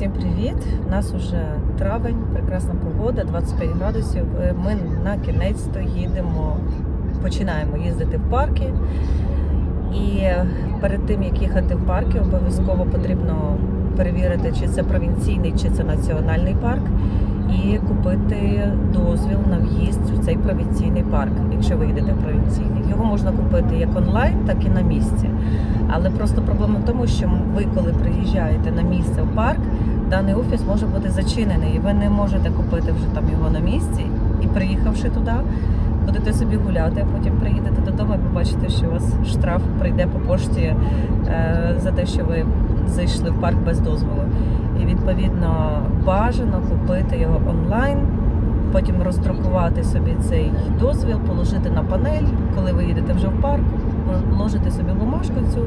Всім привіт! У нас уже травень, прекрасна погода, 25 градусів. Е, Ми на кінець то їдемо, починаємо їздити в парки. І перед тим як їхати в парки, обов'язково потрібно перевірити, чи це провінційний, чи це національний парк, і купити дозвіл на в'їзд в цей провінційний парк, якщо ви йдете в провінційний. Його можна купити як онлайн, так і на місці. Але просто проблема в тому, що ви, коли приїжджаєте на місце в парк, даний офіс може бути зачинений, і ви не можете купити вже там його на місці. І приїхавши туди, будете собі гуляти, а потім приїдете додому і побачите, що у вас штраф прийде по пошті е, за те, що ви зайшли в парк без дозволу. Відповідно бажано купити його онлайн, потім роздрукувати собі цей дозвіл, положити на панель, коли ви їдете вже в парк, ложите собі бумажку цю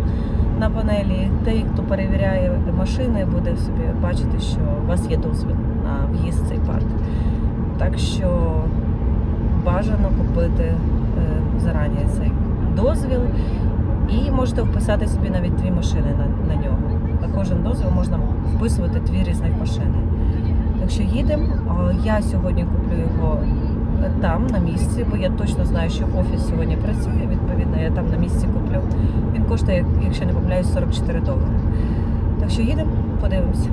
на панелі. Той, хто перевіряє машини, буде собі бачити, що у вас є дозвіл на в'їзд в цей парк. Так що бажано купити е, зарані цей дозвіл і можете вписати собі навіть дві машини на, на нього. На кожен дозвіл можна вписувати дві різних машини. Так що їдемо. Я сьогодні куплю його там, на місці, бо я точно знаю, що офіс сьогодні працює. Відповідно, я там на місці куплю. Він коштує, якщо не помиляюсь, 44 долари. Так що їдемо, подивимося.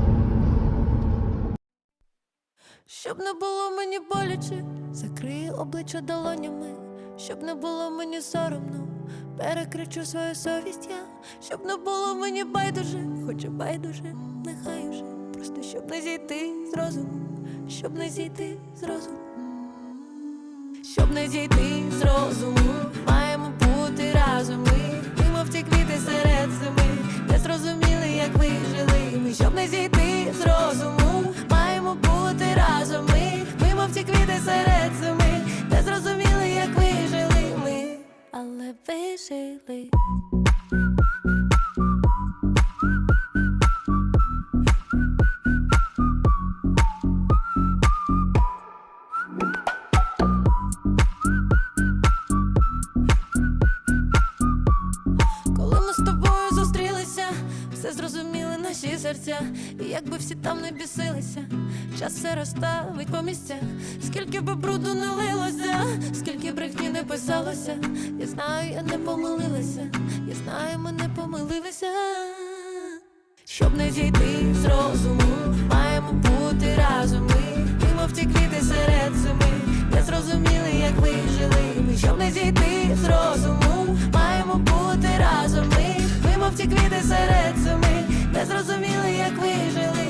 Щоб не було мені боляче, закрию обличчя долонями, щоб не було мені соромно, перекричу свою совість я, щоб не було мені байдуже, хоч і байдуже, нехай уже, просто щоб не зійти з розуму, щоб не зійти з розуму, щоб не зійти з розуму, маємо бути разом ми, зустрілися, все зрозуміли наші серця, і якби всі там не бісилися, час все розставить по місцях, скільки би бруду не брехні не я знаю, я не помилилася, я знаю, ми не помилилися. Щоб не зійти з розуму, маємо бути разом ми, ми мов ті квіти серед зими, не зрозуміли, як ви жили. Ми. Щоб не зійти з розуму, маємо бути разом ми, ми мов ті квіти серед зими, не зрозуміли, як ви жили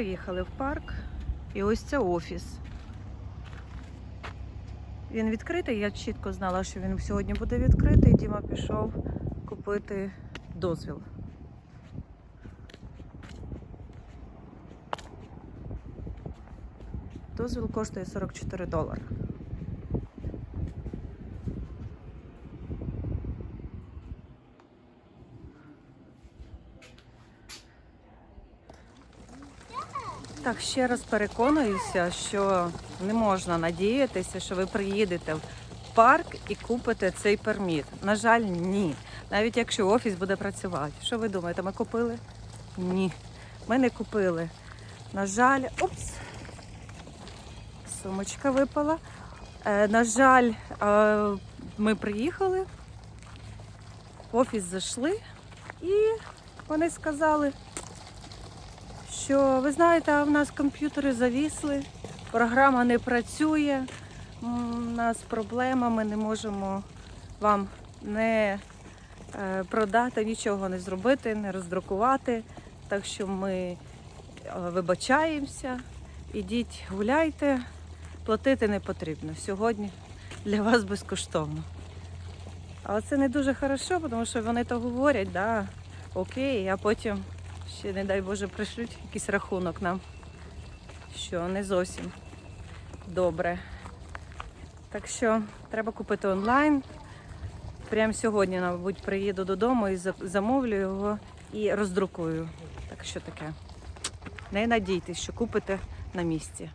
приїхали в парк, і ось це офіс. Він відкритий, я чітко знала, що він сьогодні буде відкритий. Діма пішов купити дозвіл. Дозвіл коштує 44 долари. Так, ще раз переконуюся, що не можна надіятися, що ви приїдете в парк і купите цей перміт. На жаль, ні. Навіть якщо офіс буде працювати. Що ви думаєте, ми купили? Ні. Ми не купили. На жаль, упс, сумочка випала. Е, на жаль, е, ми приїхали, в офіс зайшли і вони сказали, що ви знаєте, в нас комп'ютери завісли, програма не працює, у нас проблема, ми не можемо вам не е, продати, нічого не зробити, не роздрукувати. Так що ми е, вибачаємося, ідіть гуляйте, платити не потрібно. Сьогодні для вас безкоштовно. Але це не дуже хорошо, тому що вони то говорять, да, окей, а потім ще, не дай Боже, пришлють якийсь рахунок нам, що не зовсім добре. Так що треба купити онлайн. Прямо сьогодні, мабуть, приїду додому і замовлю його і роздрукую. Так що таке. Не надійтесь, що купите на місці.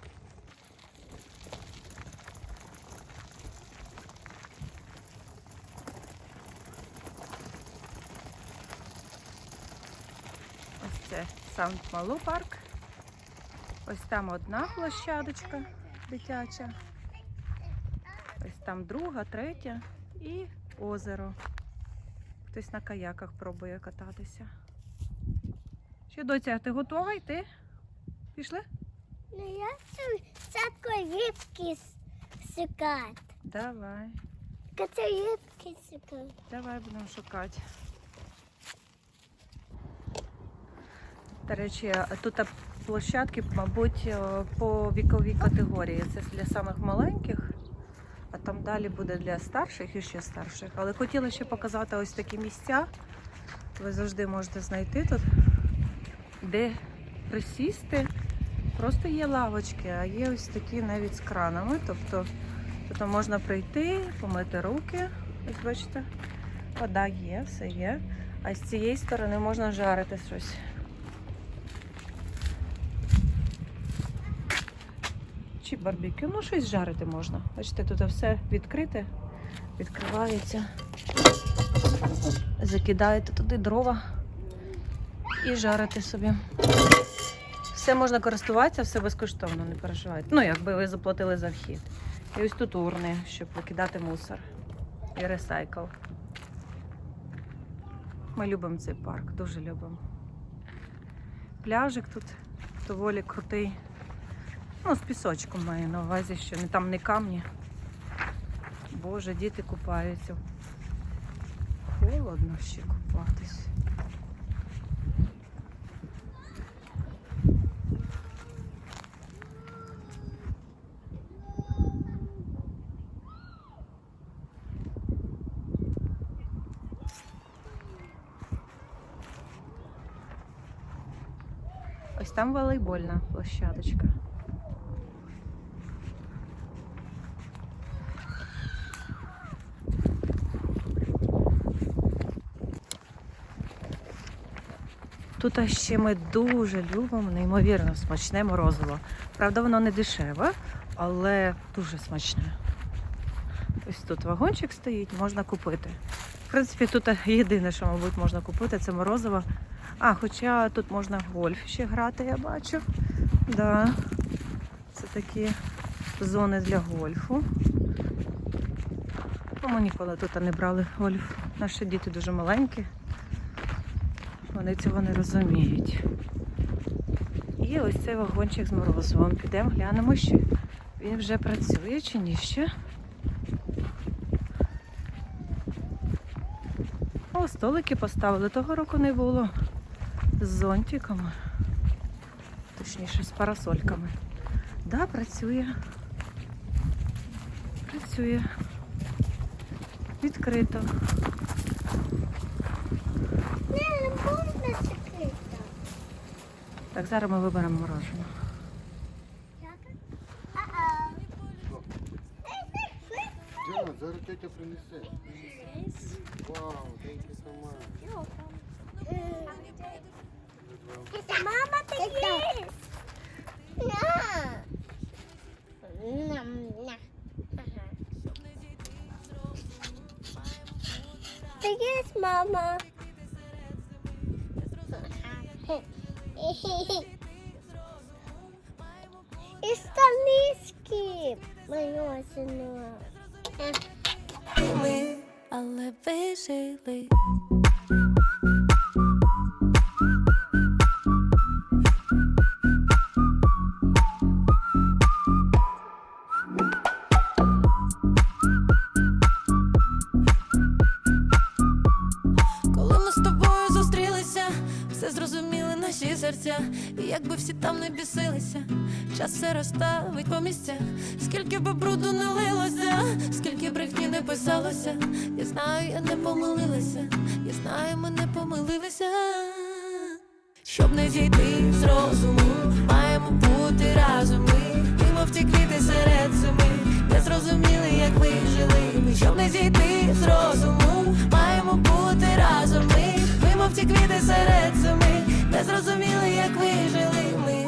Це сам Малу парк. Ось там одна площадочка дитяча. Ось там друга, третя і озеро. Хтось на каяках пробує кататися. Що, доця, ти готова йти? Пішли? Ну я всяко рибки шукати. Давай, Коти рибки шукати. давай будемо шукати. До речі, тут площадки, мабуть, е, по віковій категорії. Це для самих маленьких, а там далі буде для старших і ще старших. Але хотіла ще показати ось такі місця. Ви завжди можете знайти тут, де присісти. Просто є лавочки, а є ось такі навіть з кранами. Тобто тут можна прийти, помити руки. Ось бачите, вода є, все є. А з цієї сторони можна жарити щось. Чи барбекю, ну щось жарити можна. Бачите, тут все відкрите, відкривається. Закидаєте туди дрова і жарите собі. Все можна користуватися, все безкоштовно, не переживайте. Ну, якби ви заплатили за вхід. І ось тут урни, щоб викидати мусор і ресайкл. Ми любимо цей парк, дуже любимо. Пляжик тут доволі крутий. Ну, з пісочком маю на увазі, що там не камні. Боже, діти купаються. Холодно ще купатись. Ось там волейбольна площадочка. Тут ще ми дуже любимо неймовірно смачне морозиво. Правда, воно не дешеве, але дуже смачне. Ось тут вагончик стоїть, можна купити. В принципі, тут єдине, що, мабуть, можна купити, це морозиво. А, хоча тут можна гольф ще грати, я бачу. Да. Це такі зони для гольфу. Ми ніколи тут не брали гольф. Наші діти дуже маленькі. Вони цього не розуміють. І ось цей вагончик з морозивом. Підемо, глянемо, що він вже працює чи ні ще. О, столики поставили. Того року не було. З зонтиками. Точніше, з парасольками. Да, працює. Працює. Відкрито. Не, не можна закрити. Так, зараз ми виберемо морожене. Зараз тетя принесе. Вау, you so. Мама, ти. На. Ням, Ти їсть, мама. І штанишки. Моє сино. Але. Коли І якби всі там не бісилися, час все розставить по місцях. Скільки би бруду не лилося, скільки брехні не писалося. Я знаю, я не помилилася, я знаю, ми не помилилися. Щоб не зійти з розуму, маємо бути разом. Ми мов ті серед зрозуміли, як вижили ми.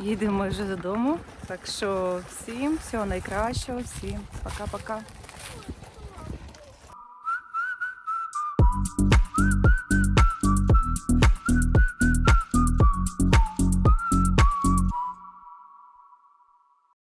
Їдемо вже додому. Так що всім всього найкращого, всім пока-пока.